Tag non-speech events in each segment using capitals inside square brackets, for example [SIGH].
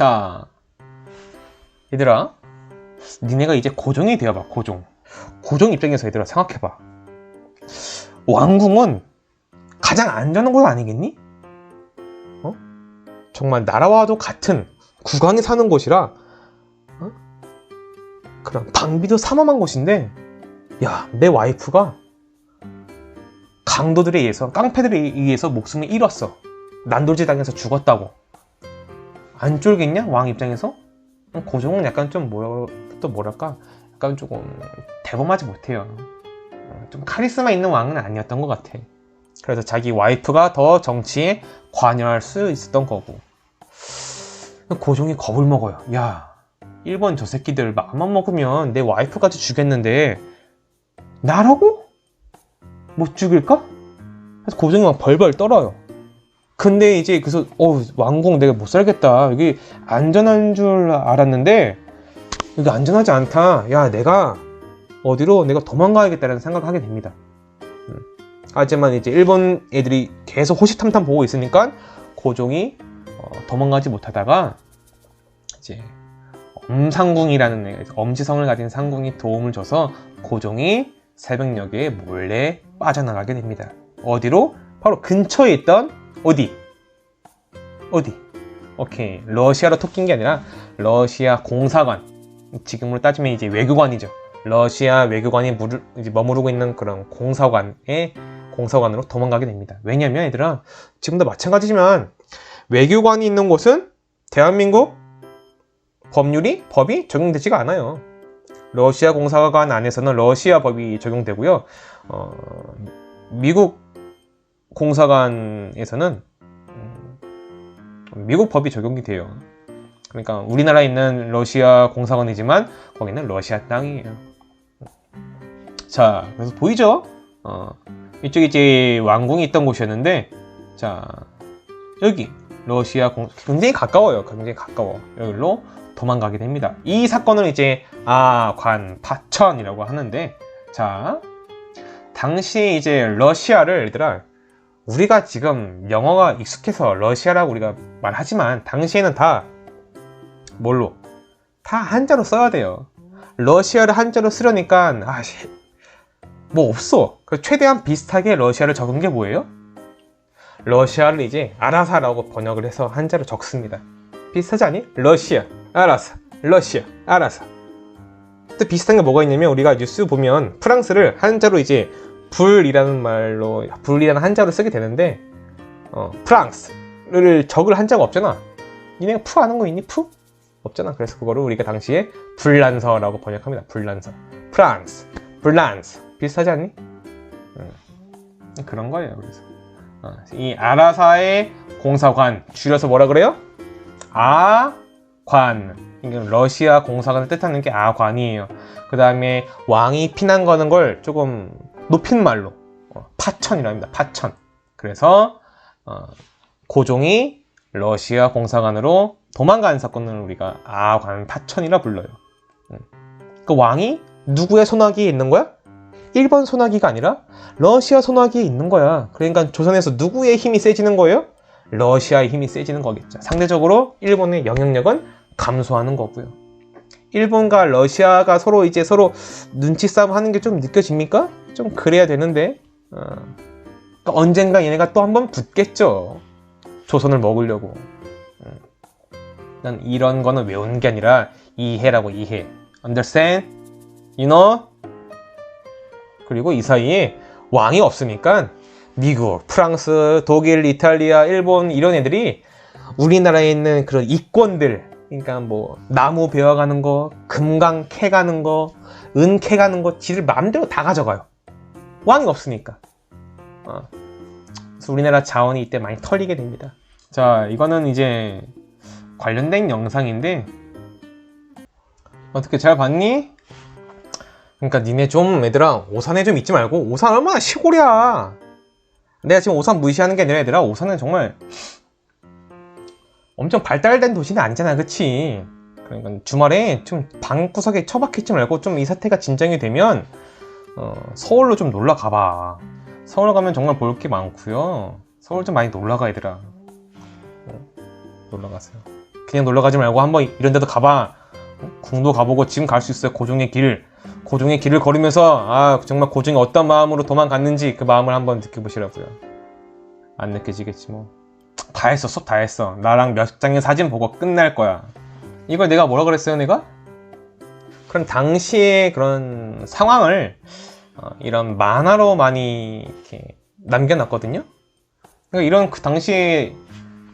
자, 얘들아, 니네가 이제 고종이 되어봐, 고종. 고종 입장에서 얘들아, 생각해봐. 왕궁은 가장 안전한 곳 아니겠니? 어? 정말 나라와도 같은 국왕이 사는 곳이라, 어? 그런 방비도 삼엄한 곳인데, 야, 내 와이프가 강도들에 의해서, 깡패들에 의해서 목숨을 잃었어. 난도질 당해서 죽었다고. 안 쫄겠냐? 왕 입장에서? 고종은 약간 좀 뭐라, 또 뭐랄까? 약간 조금 대범하지 못해요. 어, 좀 카리스마 있는 왕은 아니었던 것 같아. 그래서 자기 와이프가 더 정치에 관여할 수 있었던 거고. 고종이 겁을 먹어요. 야, 일본 저 새끼들 마음만 먹으면 내 와이프까지 죽였는데 나라고? 못 죽일까? 그래서 고종이 막 벌벌 떨어요. 근데 이제 그래서 어 왕궁 내가 못 살겠다 여기 안전한 줄 알았는데 여기 안전하지 않다 야 내가 어디로 내가 도망가야겠다라는 생각을 하게 됩니다 음. 하지만 이제 일본 애들이 계속 호시탐탐 보고 있으니까 고종이 어, 도망가지 못하다가 이제 엄상궁이라는 애, 엄지성을 가진 상궁이 도움을 줘서 고종이 새벽녘에 몰래 빠져나가게 됩니다 어디로? 바로 근처에 있던 어디? 어디? 오케이. 러시아로 토낀 게 아니라 러시아 공사관. 지금으로 따지면 이제 외교관이죠. 러시아 외교관이 무르, 머무르고 있는 그런 공사관에 공사관으로 도망가게 됩니다. 왜냐면 얘들아 지금도 마찬가지지만 외교관이 있는 곳은 대한민국 법률이 법이 적용되지가 않아요. 러시아 공사관 안에서는 러시아 법이 적용되고요. 어, 미국 공사관에서는 음, 미국 법이 적용이 돼요. 그러니까 우리나라에 있는 러시아 공사관이지만 거기는 러시아 땅이에요. 자, 그래서 보이죠? 어, 이쪽이 이제 왕궁이 있던 곳이었는데, 자, 여기 러시아 공 굉장히 가까워요. 굉장히 가까워. 여기로 도망가게 됩니다. 이 사건을 이제 아관파천이라고 하는데, 자, 당시 이제 러시아를 얘들아 우리가 지금 영어가 익숙해서 러시아라고 우리가 말하지만 당시에는 다 뭘로? 다 한자로 써야 돼요. 러시아를 한자로 쓰려니까 아, 씨, 뭐 없어. 그 최대한 비슷하게 러시아를 적은 게 뭐예요? 러시아를 이제 아라사라고 번역을 해서 한자로 적습니다. 비슷하지 않니? 러시아, 아라사, 러시아, 아라사. 또 비슷한 게 뭐가 있냐면 우리가 뉴스 보면 프랑스를 한자로 이제 불이라는 말로 불이라는 한자로 쓰게 되는데 어, 프랑스를 적을 한자가 없잖아. 니네가 푸 아는 거 있니? 푸? 없잖아. 그래서 그거를 우리가 당시에 불란서라고 번역합니다. 불란서. 프랑스, 불란스 비슷하지 않니? 음, 그런 거예요. 그래서 어, 이 아라사의 공사관 줄여서 뭐라 그래요? 아관. 러시아 공사관을 뜻하는 게 아관이에요. 그 다음에 왕이 피난 거는 걸 조금 높인 말로 어, 파천이라고 합니다. 파천. 그래서 어, 고종이 러시아 공사관으로 도망간 사건을 우리가 아관 파천이라 불러요. 음. 그 왕이 누구의 소나기에 있는 거야? 일본 소나기가 아니라 러시아 소나기에 있는 거야. 그러니까 조선에서 누구의 힘이 세지는 거예요? 러시아의 힘이 세지는 거겠죠. 상대적으로 일본의 영향력은 감소하는 거고요. 일본과 러시아가 서로 이제 서로 눈치 싸움 하는 게 좀 느껴집니까? 좀 그래야 되는데 어. 그러니까 언젠가 얘네가 또 한 번 붙겠죠. 조선을 먹으려고. 음. 난 이런 거는 외우는 게 아니라 이해라고 이해. Understand? You know? 그리고 이 사이에 왕이 없으니까 미국, 프랑스, 독일, 이탈리아, 일본 이런 애들이 우리나라에 있는 그런 이권들 그러니까 뭐 나무 베어가는 거, 금강 캐가는 거, 은 캐가는 거 지를 마음대로 다 가져가요. 왕이 없으니까. 어. 그래서 우리나라 자원이 이때 많이 털리게 됩니다. 자, 이거는 이제 관련된 영상인데 어떻게 잘 봤니? 그러니까 니네 좀 얘들아 오산에 좀 있지 말고 오산 얼마나 시골이야. 내가 지금 오산 무시하는 게 아니라 얘들아 오산은 정말 엄청 발달된 도시는 아니잖아, 그치? 그러니까 주말에 좀 방구석에 처박히지 말고 좀 이 사태가 진정이 되면 어, 서울로 좀 놀러 가봐. 서울 가면 정말 볼 게 많고요. 서울 좀 많이 놀러 가 얘들아. 어, 놀러 가세요. 그냥 놀러 가지 말고 한번 이런 데도 가봐. 어? 궁도 가보고 지금 갈 수 있어요. 고종의 길. 고종의 길을 걸으면서 아 정말 고종이 어떤 마음으로 도망갔는지 그 마음을 한번 느껴보시라고요. 안 느껴지겠지 뭐. 다 했어. 수업 다 했어. 나랑 몇 장의 사진 보고 끝날 거야. 이걸 내가 뭐라 그랬어요, 내가? 그런 당시의 그런 상황을 어, 이런 만화로 많이 이렇게 남겨놨거든요. 그러니까 이런 그 당시에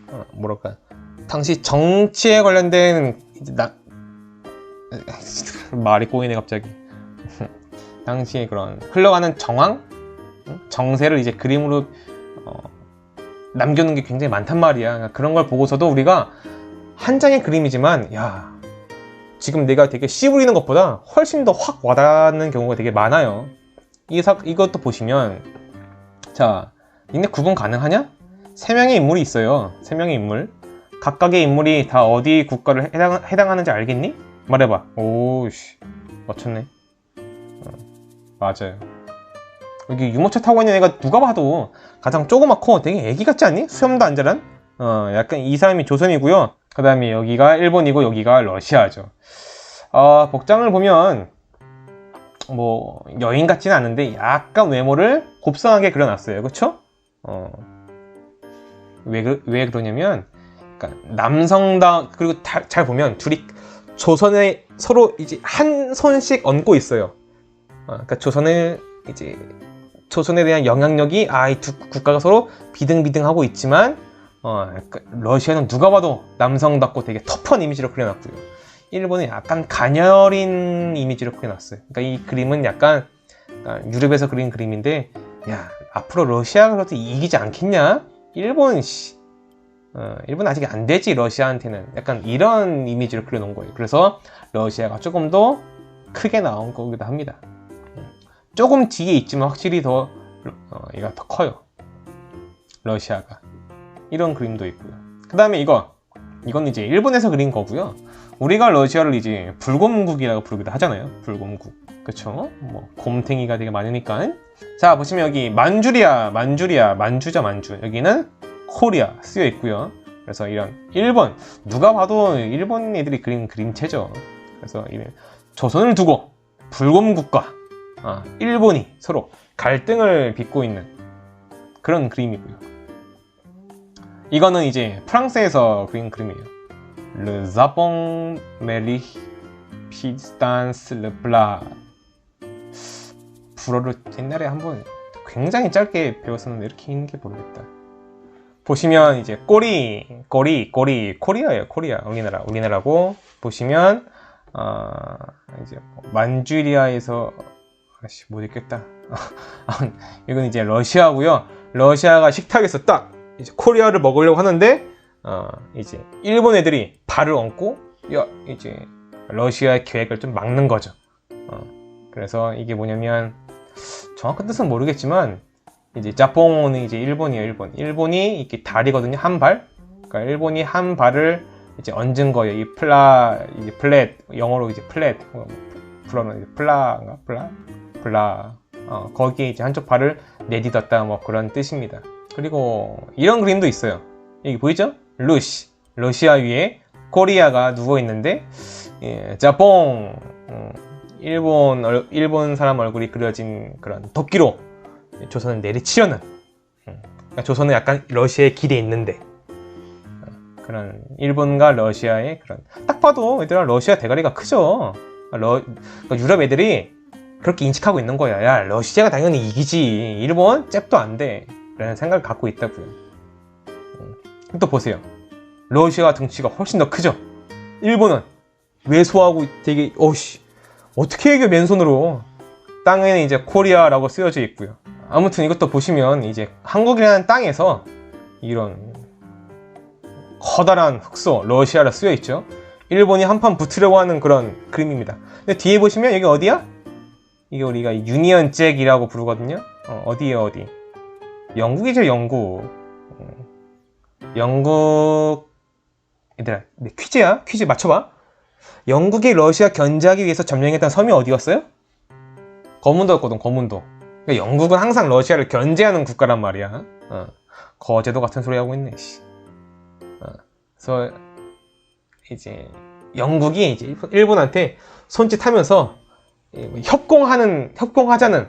어, 뭐랄까 당시 정치에 관련된 나 [LAUGHS] 말이 꼬이네 갑자기. [LAUGHS] 당시에 그런 흘러가는 정황, 응? 정세를 이제 그림으로 어, 남겨놓은 게 굉장히 많단 말이야. 그러니까 그런 걸 보고서도 우리가 한 장의 그림이지만 야 지금 내가 되게 씨 부리는 것보다 훨씬 더 확 와닿는 경우가 되게 많아요. 이 사, 이것도 보시면 자 니네 구분 가능하냐? 세 명의 인물이 있어요. 세 명의 인물. 각각의 인물이 다 어디 국가를 해당, 해당하는지 알겠니? 말해봐. 오씨 맞췄네. 어, 맞아요. 여기 유모차 타고 있는 애가 누가 봐도 가장 조그맣고 되게 애기 같지 않니? 수염도 안 자란? 어, 약간 이 사람이 조선이고요. 그 다음에 여기가 일본이고 여기가 러시아죠. 어, 복장을 보면 뭐 여인 같지는 않은데 약간 외모를 곱상하게 그려놨어요. 그쵸? 어, 왜, 그- 왜 그러냐면 그러니까 남성다 그리고 다- 잘 보면 둘이 조선에 서로 이제 한 손씩 얹고 있어요. 어, 그러니까 조선을 이제 조선에 대한 영향력이 아 이 두 국가가 서로 비등비등하고 있지만 어, 러시아는 누가 봐도 남성답고 되게 터프한 이미지로 그려놨고요. 일본은 약간 가녀린 이미지로 그려놨어요. 그러니까 이 그림은 약간 약간 유럽에서 그린 그림인데 야 앞으로 러시아가 그래도 이기지 않겠냐? 일본 씨 어, 일본 아직 안 되지 러시아한테는 약간 이런 이미지로 그려놓은 거예요. 그래서 러시아가 조금 더 크게 나온 거기도 합니다. 음, 조금 뒤에 있지만 확실히 더 어, 얘가 더 커요. 러시아가 이런 그림도 있고요. 그 다음에 이거 이건 이제 일본에서 그린 거고요. 우리가 러시아를 이제 불곰국이라고 부르기도 하잖아요. 불곰국. 그쵸? 뭐 곰탱이가 되게 많으니까. 자 보시면 여기 만주리아, 만주리아, 만주자 만주. 여기는 코리아 쓰여 있고요. 그래서 이런 일본 누가 봐도 일본 애들이 그린 그림체죠. 그래서 이 조선을 두고 불곰국과 아, 일본이 서로 갈등을 빚고 있는 그런 그림이고요. 이거는 이제 프랑스에서 그린 그림이에요. Le Japon mérite Pistance le plat. 불어를 옛날에 한번 굉장히 짧게 배웠었는데 이렇게 있는 게 모르겠다. 보시면 이제 꼬리, 꼬리, 꼬리, 코리아예요. 코리아. 우리나라, 우리나라고 보시면 어, 이제 뭐 만주리아에서 아씨 못 읽겠다. [LAUGHS] 이건 이제 러시아고요. 러시아가 식탁에서 딱 이제 코리아를 먹으려고 하는데 어, 이제 일본 애들이 발을 얹고 야 이제 러시아의 계획을 좀 막는 거죠. 어, 그래서 이게 뭐냐면 정확한 뜻은 모르겠지만 이제 자뽕은 이제 일본이에요. 일본. 일본이 이렇게 다리거든요. 한 발. 그러니까 일본이 한 발을 이제 얹은 거예요. 이 플라 이제 플랫 영어로 이제 플랫 어, 불어는 이제 플라인가 플라 플라 어, 거기에 이제 한쪽 발을 내딛었다 뭐 그런 뜻입니다. 그리고 이런 그림도 있어요. 여기 보이죠? 루시 러시아 위에 코리아가 누워 있는데 예, 자뽕 음, 일본 얼- 일본 사람 얼굴이 그려진 그런 도끼로 조선을 내리치려는 음, 그러니까 조선은 약간 러시아의 길에 있는데 어, 그런 일본과 러시아의 그런 딱 봐도 얘들아 러시아 대가리가 크죠. 러, 그러니까 유럽 애들이 그렇게 인식하고 있는 거야. 야 러시아가 당연히 이기지. 일본 잽도 안 돼. 라는 생각을 갖고 있다고요. 음, 또 보세요. 러시아 등치가 훨씬 더 크죠. 일본은 왜소하고 되게 어씨 어떻게 이겨 맨손으로 땅에는 이제 코리아라고 쓰여져 있고요. 아무튼 이것도 보시면 이제 한국이라는 땅에서 이런 커다란 흑소 러시아라 쓰여 있죠. 일본이 한판 붙으려고 하는 그런 그림입니다. 근데 뒤에 보시면 여기 어디야? 이게 우리가 유니언 잭이라고 부르거든요. 어, 어디에 어디? 영국이죠, 영국. 음, 영국 얘들아 네, 퀴즈야 퀴즈 맞춰봐 영국이 러시아 견제하기 위해서 점령했던 섬이 어디였어요? 거문도였거든 거문도 그러니까 영국은 항상 러시아를 견제하는 국가란 말이야 어. 거제도 같은 소리 하고 있네 씨. 어. 그래서 이제 영국이 이제 일본- 일본한테 손짓하면서 이 협공하는 협공하자는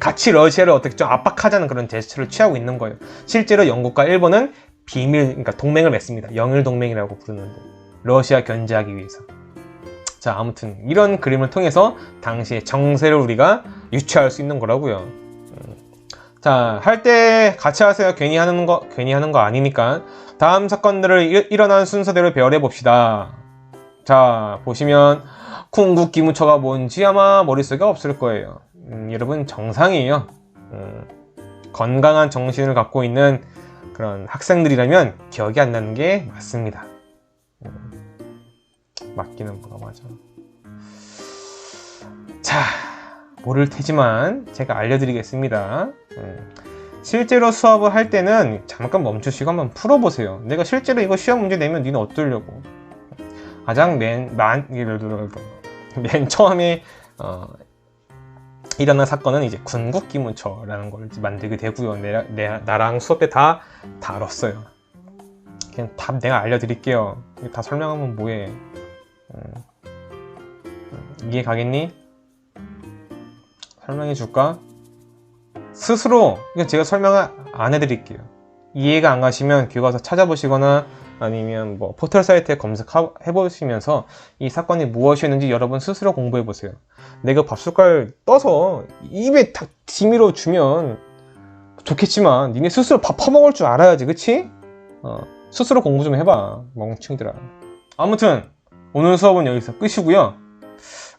같이 러시아를 어떻게 좀 압박하자는 그런 제스처를 취하고 있는 거예요. 실제로 영국과 일본은 비밀 그러니까 동맹을 맺습니다. 영일 동맹이라고 부르는데 러시아 견제하기 위해서. 자 아무튼 이런 그림을 통해서 당시의 정세를 우리가 유추할 수 있는 거라고요. 음. 자, 할 때 같이 하세요. 괜히 하는 거, 괜히 하는 거 아니니까. 다음 사건들을 일, 일어난 순서대로 배열해 봅시다. 자, 보시면, 궁극 기무처가 뭔지 아마 머릿속에 없을 거예요. 음, 여러분, 정상이에요. 음, 건강한 정신을 갖고 있는 그런 학생들이라면 기억이 안 나는 게 맞습니다. 음, 맞기는 뭐가 맞아. 자, 모를 테지만 제가 알려드리겠습니다. 음, 실제로 수업을 할 때는 잠깐 멈추시고 한번 풀어보세요. 내가 실제로 이거 시험 문제 내면 니는 어떠려고? 가장 맨, 만, 맨 처음에 어, 일어난 사건은 이제 군국기문처라는 걸 이제 만들게 되고요. 내, 내, 나랑 수업 때 다 다뤘어요. 그냥 답 내가 알려드릴게요. 다 설명하면 뭐해? 음, 음, 이해 가겠니? 설명해 줄까? 스스로 제가 설명을 안 해드릴게요. 이해가 안 가시면 교과서 찾아보시거나 아니면 뭐 포털 사이트에 검색해 보시면서 이 사건이 무엇이었는지 여러분 스스로 공부해 보세요. 내가 밥 숟갈 떠서 입에 다 디미로 주면 좋겠지만 니네 스스로 밥 퍼먹을 줄 알아야지 그치? 어, 스스로 공부 좀 해봐 멍청이들아 아무튼 오늘 수업은 여기서 끝이고요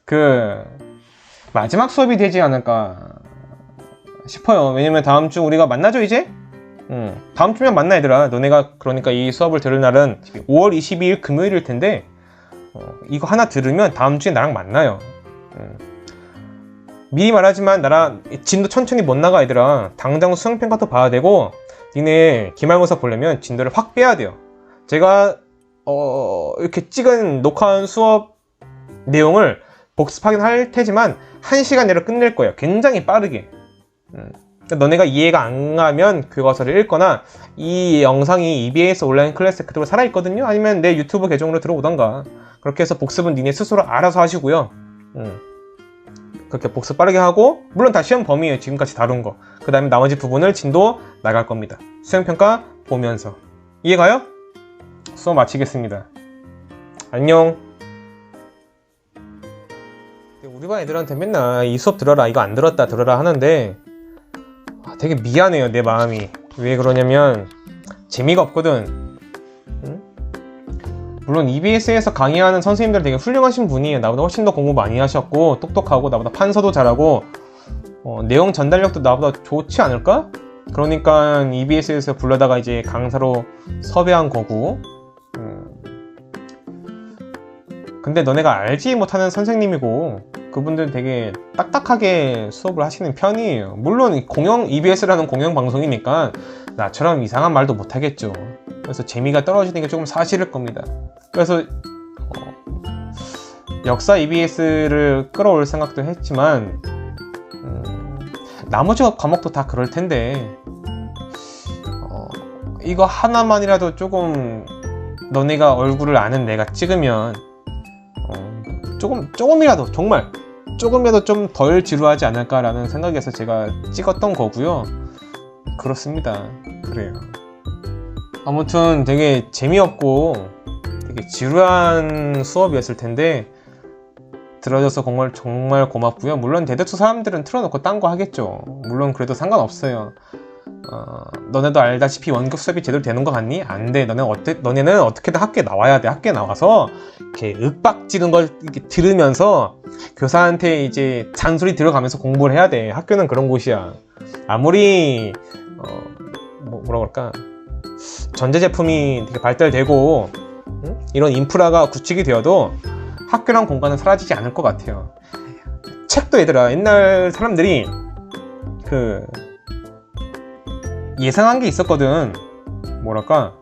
그 마지막 수업이 되지 않을까 싶어요. 왜냐면 다음 주 우리가 만나죠 이제? 음, 다음 주면 만나 얘들아. 너네가 그러니까 이 수업을 들을 날은 5월 22일 금요일일 텐데 어, 이거 하나 들으면 다음 주에 나랑 만나요. 음. 미리 말하지만 나랑 진도 천천히 못 나가 얘들아. 당장 수행평가도 봐야 되고 니네 기말고사 보려면 진도를 확 빼야 돼요. 제가 어, 이렇게 찍은 녹화한 수업 내용을 복습하긴 할 테지만 1시간 내로 끝낼 거예요. 굉장히 빠르게. 음. 그러니까 너네가 이해가 안 가면 교과서를 읽거나 이 영상이 EBS 온라인 클래스 그대로 살아있거든요. 아니면 내 유튜브 계정으로 들어오던가. 그렇게 해서 복습은 니네 스스로 알아서 하시고요. 음. 그렇게 복습 빠르게 하고 물론 다 시험 범위에요. 지금까지 다룬 거. 그 다음에 나머지 부분을 진도 나갈 겁니다. 수행평가 보면서. 이해가요? 수업 마치겠습니다. 안녕. 우리 반 애들한테 맨날 이 수업 들어라 이거 안 들었다 들어라 하는데 아, 되게 미안해요 내 마음이 왜 그러냐면 재미가 없거든 응? 물론 EBS에서 강의하는 선생님들 되게 훌륭하신 분이에요 나보다 훨씬 더 공부 많이 하셨고 똑똑하고 나보다 판서도 잘하고 어, 내용 전달력도 나보다 좋지 않을까? 그러니까 EBS에서 불러다가 이제 강사로 섭외한 거고 음. 근데 너네가 알지 못하는 선생님이고 그분들 되게 딱딱하게 수업을 하시는 편이에요. 물론 이 공영 EBS라는 공영 방송이니까 나처럼 이상한 말도 못 하겠죠. 그래서 재미가 떨어지는 게 조금 사실일 겁니다. 그래서 어, 역사 EBS를 끌어올 생각도 했지만 음, 나머지 과목도 다 그럴 텐데 어, 이거 하나만이라도 조금 너네가 얼굴을 아는 내가 찍으면 어, 조금 조금이라도 정말 조금이라도 좀 덜 지루하지 않을까라는 생각에서 제가 찍었던 거고요. 그렇습니다. 그래요. 아무튼 되게 재미없고 되게 지루한 수업이었을 텐데 들어줘서 정말 정말 고맙고요. 물론 대대수 사람들은 틀어놓고 딴 거 하겠죠. 물론 그래도 상관없어요. 어, 너네도 알다시피 원격 수업이 제대로 되는 거 같니? 안 돼. 너네 어때, 너네는 어떻게든 학교에 나와야 돼. 학교에 나와서 이렇게 윽박 지른 걸 이렇게 들으면서 교사한테 이제 잔소리 들어가면서 공부를 해야 돼. 학교는 그런 곳이야. 아무리 어, 뭐, 뭐라 그럴까 전자제품이 되게 발달되고 응? 이런 인프라가 구축이 되어도 학교란 공간은 사라지지 않을 것 같아요. 책도 얘들아 옛날 사람들이 그 예상한 게 있었거든. 뭐랄까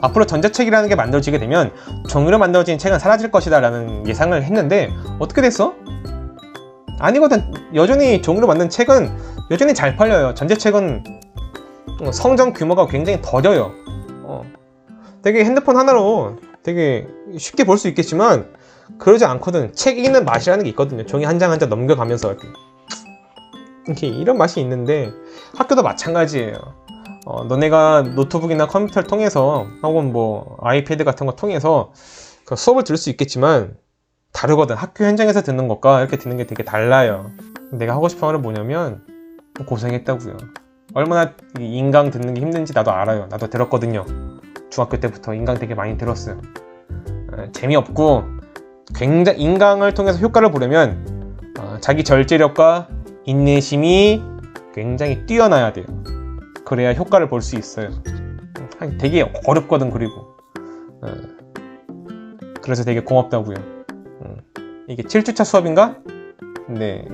앞으로 전자책이라는 게 만들어지게 되면 종이로 만들어진 책은 사라질 것이다 라는 예상을 했는데 어떻게 됐어? 아니거든 여전히 종이로 만든 책은 여전히 잘 팔려요 전자책은 성장 규모가 굉장히 더뎌요 어. 되게 핸드폰 하나로 되게 쉽게 볼 수 있겠지만 그러지 않거든. 책 읽는 맛이라는 게 있거든요. 종이 한 장 한 장 넘겨가면서 이렇게. 이렇게 이런 맛이 있는데 학교도 마찬가지예요. 어, 너네가 노트북이나 컴퓨터를 통해서 혹은 뭐 아이패드 같은 거 통해서 그 수업을 들을 수 있겠지만 다르거든. 학교 현장에서 듣는 것과 이렇게 듣는 게 되게 달라요. 내가 하고 싶은 말은 뭐냐면 고생했다고요. 얼마나 이 인강 듣는 게 힘든지 나도 알아요. 나도 들었거든요. 중학교 때부터 인강 되게 많이 들었어요. 어, 재미없고 굉장히 인강을 통해서 효과를 보려면 어, 자기 절제력과 인내심이 굉장히 뛰어나야 돼요. 그래야 효과를 볼 수 있어요. 어, 되게 어렵거든 그리고 어, 그래서 되게 고맙다고요. 음, 이게 7주차 수업인가? 네.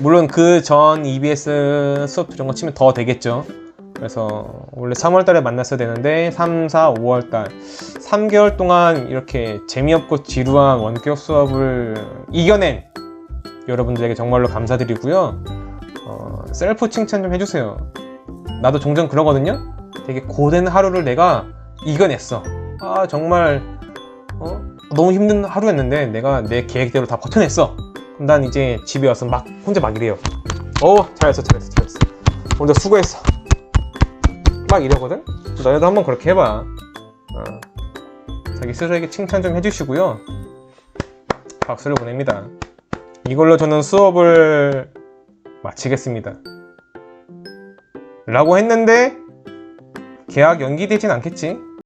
물론 그 전 EBS 수업 이런 거 치면 더 되겠죠. 그래서 원래 3월 달에 만났어야 되는데 3, 4, 5월 달 3개월 동안 이렇게 재미없고 지루한 원격 수업을 이겨낸 여러분들에게 정말로 감사드리고요. 어, 셀프 칭찬 좀 해주세요. 나도 종종 그러거든요. 되게 고된 하루를 내가 이겨냈어. 아 정말 어? 너무 힘든 하루였는데 내가 내 계획대로 다 버텨냈어. 그럼 난 이제 집에 와서 막 혼자 막 이래요. 어 잘했어 잘했어 잘했어. 오늘 수고했어. 막 이러거든? 너네도 한번 그렇게 해봐. 어. 자기 스스로에게 칭찬 좀 해주시고요. 박수를 보냅니다. 이걸로 저는 수업을 마치겠습니다. 라고 했는데, 계약 연기되진 않겠지?